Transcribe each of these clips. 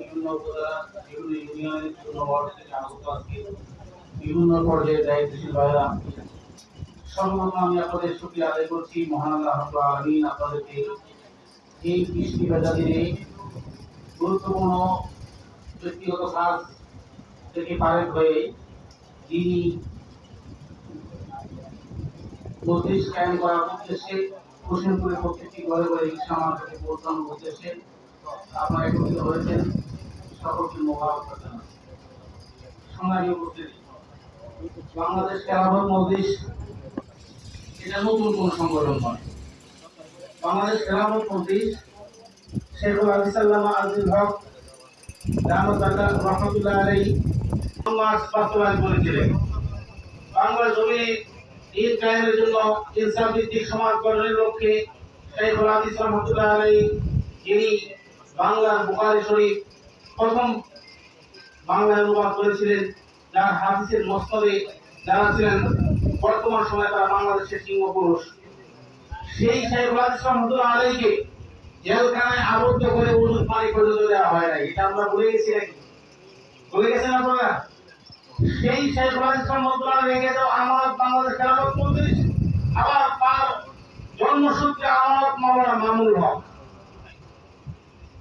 বিভিন্ন উপজেলা বিভিন্ন পর্যায়ে দায়িত্বশীল ভাইরা সর্বপ্রথম আমি আপনাদের শুক্রিয়া আদায় করছি মহান আল্লাহ আলামিন আপনাদেরকে এই বৃষ্টি ভেজা দিনে গুরুত্বপূর্ণ ব্যক্তিগত কাজ থেকে পারেন হয়ে যিনি মসজিদ কায়েম করার উদ্দেশ্যে হোসেনপুরের প্রত্যেকটি ঘরে ঘরে রিক্সা মার্কেটে পৌঁছানোর উদ্দেশ্যে আপনারা একত্রিত হয়েছেন। সকলকে মোবারক বাংলাদেশ খেলাফত মজলিস এটা নতুন কোন সংগঠন নয়। বাংলাদেশ খেলাফত মজলিস শেখুল আলিসাল্লামা আজিজ হক রহমতুল্লাহ আলাই মাস বাংলা জমি ঈদ কায়েমের জন্য ইনসাফ ভিত্তিক সমাজ গঠনের লক্ষ্যে শেখুল হাদিস রহমতুল্লাহ আলাই যিনি বাংলার বুখারী শরীফ প্রথম বাংলায় অনুবাদ করেছিলেন, যার হাদিসের মস্তদে যারা ছিলেন বর্তমান সময়ে তারা বাংলাদেশের সিংহ পুরুষ সেই শেখুল হাদিস রহমতুল্লাহ আলাইকে জেলখানায় আবদ্ধ করে ওষুধ পানি পর্যন্ত দেওয়া হয় নাই। এটা আমরা ভুলে গেছি নাকি? ভুলে গেছেন আপনারা? সেই শেখুল হাদিস রহমতুল্লাহ রেখে যাও আমানত বাংলাদেশ তার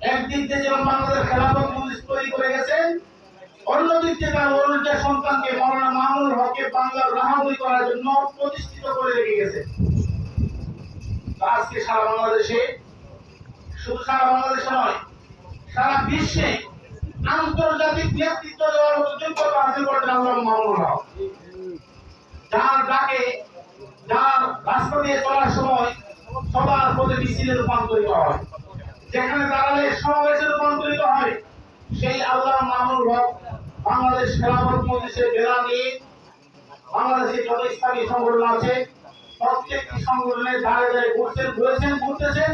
একদিক দিয়ে যেমন বাংলাদেশ খেলাফত মজলিস তৈরি করে গেছে শুধু সারা বাংলাদেশে নয়, সারা বিশ্বে আন্তর্জাতিক নেতৃত্ব দেওয়ার মতো যোগ্যতা হক। যার ডাকে, যার রাস্তা দিয়ে চলার সময় সবার প্রতি মিছিলে রূপান্তরিত হয়। যেখানে দাঁড়ালে সমাবেশে রূপান্তরিত হয়, সেই আল্লাহ মামুনুল হক বাংলাদেশ খেলাফত মজলিসের বেলা নিয়ে বাংলাদেশের যত ইসলামী সংগঠন আছে, প্রত্যেকটি সংগঠনের ধারে ধারে ঘুরছেন, ঘুরেছেন, ঘুরতেছেন।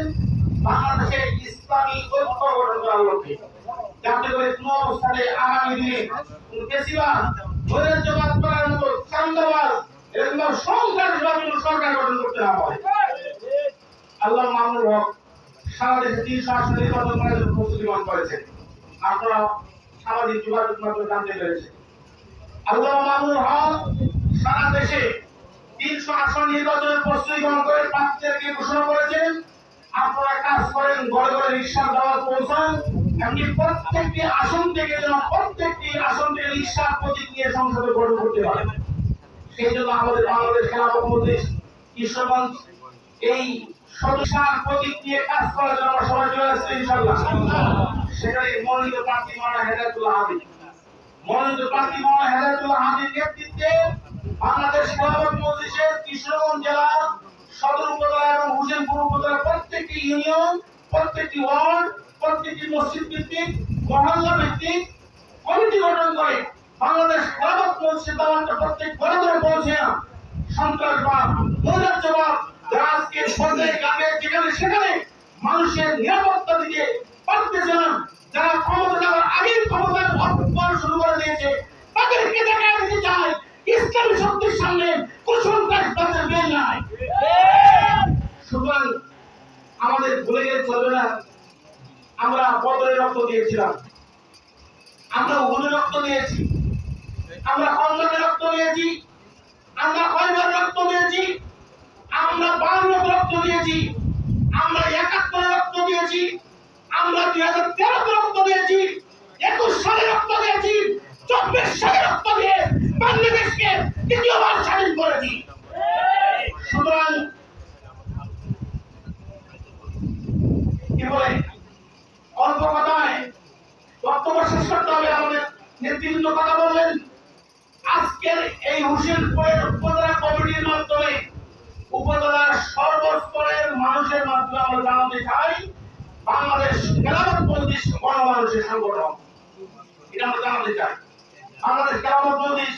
বাংলাদেশের ইসলামী ঐক্য গঠন করার লক্ষ্যে। যাতে করে কোনো অবস্থানে আগামী দিনে বেশিরভাগ জবাব করার মতো চান্দাবাজ এরকম সন্ত্রাসবাদ সরকার গঠন করতে না পারে। আল্লাহ মামুনুল হক সারা দেশে তিনশো আসন নির্বাচন করার জন্য প্রস্তুতি গ্রহণ করেছেন। আপনারা সামাজিক যোগাযোগ মাধ্যমে জানতে পেরেছেন। আল্লাহ মামুনুল হক সারা দেশে তিনশো আসন নির্বাচনের প্রস্তুতি গ্রহণ করে প্রার্থীদেরকে ঘোষণা করেছেন। আপনারা কাজ করেন ঘরে ঘরে রিক্সার দাওয়াত পৌঁছান। এমনি প্রত্যেকটি আসন থেকে যেন প্রত্যেকটি আসন থেকে রিক্সার প্রতীক নিয়ে সংসদে গঠন করতে পারে সেই জন্য আমাদের বাংলাদেশ খেলাফত মজলিস কিশোরগঞ্জ এই সদস্যার প্রতীক নিয়ে কাজ করার জন্য আমরা সবাই চলে আসছি ইনশাল্লাহ সেখানে মনোনীত প্রার্থী মাওলানা হেদায়তুল্লাহ হাবিব মনোনীত প্রার্থী মাওলানা হেদায়তুল্লাহ হাবিব নেতৃত্বে বাংলাদেশ খেলাফত মজলিসের কিশোরগঞ্জ জেলার সদর উপজেলা এবং হুসেনপুর উপজেলার প্রত্যেকটি ইউনিয়ন, প্রত্যেকটি ওয়ার্ড, প্রত্যেকটি মসজিদ ভিত্তিক, মহল্লা ভিত্তিক কমিটি গঠন করে বাংলাদেশ খেলাফত মজলিসের দাওয়াতটা প্রত্যেক ঘরে ঘরে পৌঁছে সন্ত্রাসবাদ আজকে মানুষের নিরাপত্তা আমাদের ভুলে গেলে না। আমরা বদরে রক্ত দিয়েছিলাম। আমরা উহুদে রক্ত দিয়েছি। আমরা খন্দকে রক্ত দিয়েছি আমরা খয়বার রক্ত দিয়েছি আমরা বাংলা রক্ত দিয়েছি আমরা একাত্তর রক্ত দিয়েছি আমরা দুই হাজার তেরো রক্ত দিয়েছি একুশ সালে রক্ত দিয়েছি চব্বিশ সালে রক্ত দিয়ে বাংলাদেশকে দ্বিতীয়বার স্বাধীন করেছি। সুতরাং, কি বলে, অল্প কথায় বক্তব্য শেষ করতে হবে আমাদের নেতৃত্ব কথা বললেন। আজকের এই হুসেনপুরের উপজেলা কমিটির মাধ্যমে, উপজেলার সর্বস্তরের মানুষের মাধ্যমে আমরা জানাতে চাই, বাংলাদেশ খেলাফত মজলিস গণমানুষের সংগঠন। এটা আমরা জানাতে চাই। বাংলাদেশ খেলাফত মজলিস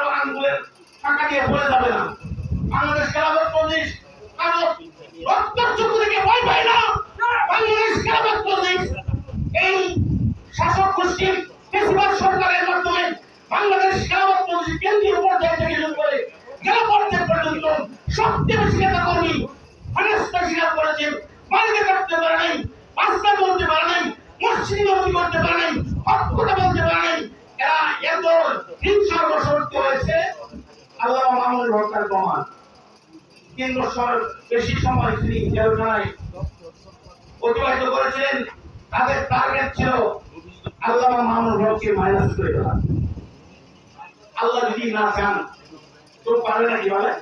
কারও আঙ্গুলের টাকা দিয়ে পড়ে যাবে না। বাংলাদেশ খেলাফত পুলিশ কারও রক্তের চুকু থেকে ভয় পায় না। বাংলাদেশ খেলাফত পুলিশ এই শাসক গোষ্ঠীর বেশিরভাগ সরকারের মাধ্যমে বাংলাদেশ খেলাফত পুলিশ কেন্দ্রীয় পর্যায়ে থেকে শুরু করে জেলা পর্যায় পর্যন্ত সবচেয়ে বেশি নেতা কর্মী অনেকটা স্বীকার করেছেন বাড়িতে থাকতে পারে রাস্তা বলতে পারেন নাই, মসজিদ করতে পারেন নাই বলতে পারেন এরা এত হিংসার বশবর্তী হয়েছে আল্লাহ মামুনুল হকের প্রমাণ। তিন বছর বেশি সময় তিনি জেলখানায় অতিবাহিত করেছিলেন। তাদের টার্গেট ছিল আল্লাহ মামুনুল হককে মাইনাস করে দেওয়া। আল্লাহ যদি না চান তো পারবে নাকি বলে?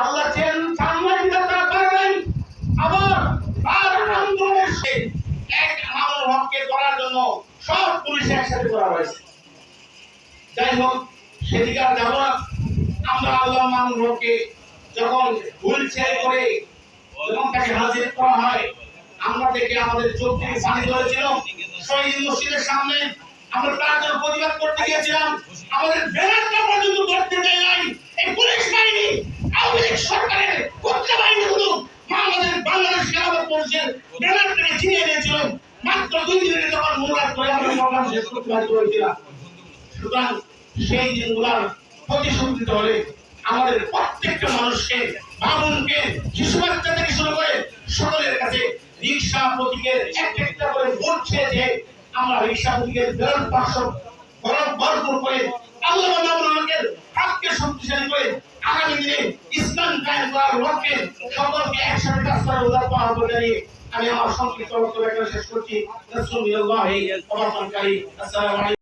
আল্লাহ চেন চান্নাই তারা পারে নাই আবার তার আন্দোলনের এক মামুনুল হককে করার জন্য সব পুলিশ একসাথে করা হয়েছে। যাই হোক সেদিকে আর না। আমরা আল্লাহ হককে যখন হুইল চেয়ার করে যখন তাকে হাজির করা হয়, আমরা দেখে আমাদের চোখ থেকে পানি ধরেছিল। শহীদ মসজিদের সামনে আমরা তার প্রতিবাদ করতে গিয়েছিলাম। আমাদের ব্যানারটা পর্যন্ত ধরতে দেয় নাই। এই পুলিশ বাহিনী, আওয়ামী লীগ সরকারের হত্যা বাহিনীগুলো আমাদের বাংলাদেশ খেলাফত পরিষদের ব্যানারটাকে ছিনিয়ে নিয়েছিল। মাত্র দুই দিনে যখন মুরাদ করে আমরা প্রোগ্রাম করতে বাধ্য হয়েছিলাম। সুতরাং সেই দিনগুলার প্রতিশোধ হলে আমাদের প্রত্যেকটা মানুষকে, বামুনকে, শিশু বাচ্চা থেকে শুরু করে সকলের কাছে রিক্সা প্রতীকের এক একটা করে ভোট ছেড়ে আমরা রিক্সা প্রতীকের বিরাট পার্শ্ব ভরপুর করে আল্লাহ মামুনকে হাতকে শক্তিশালী করে আগামী দিনে ইসলাম কায়েম করার লক্ষ্যে সকলকে একসাথে কাজ করার উদাত্ত আহ্বান জানিয়ে আমি আমার সংক্ষিপ্ত বক্তব্য শেষ করছি। আসসালামু আলাইকুম।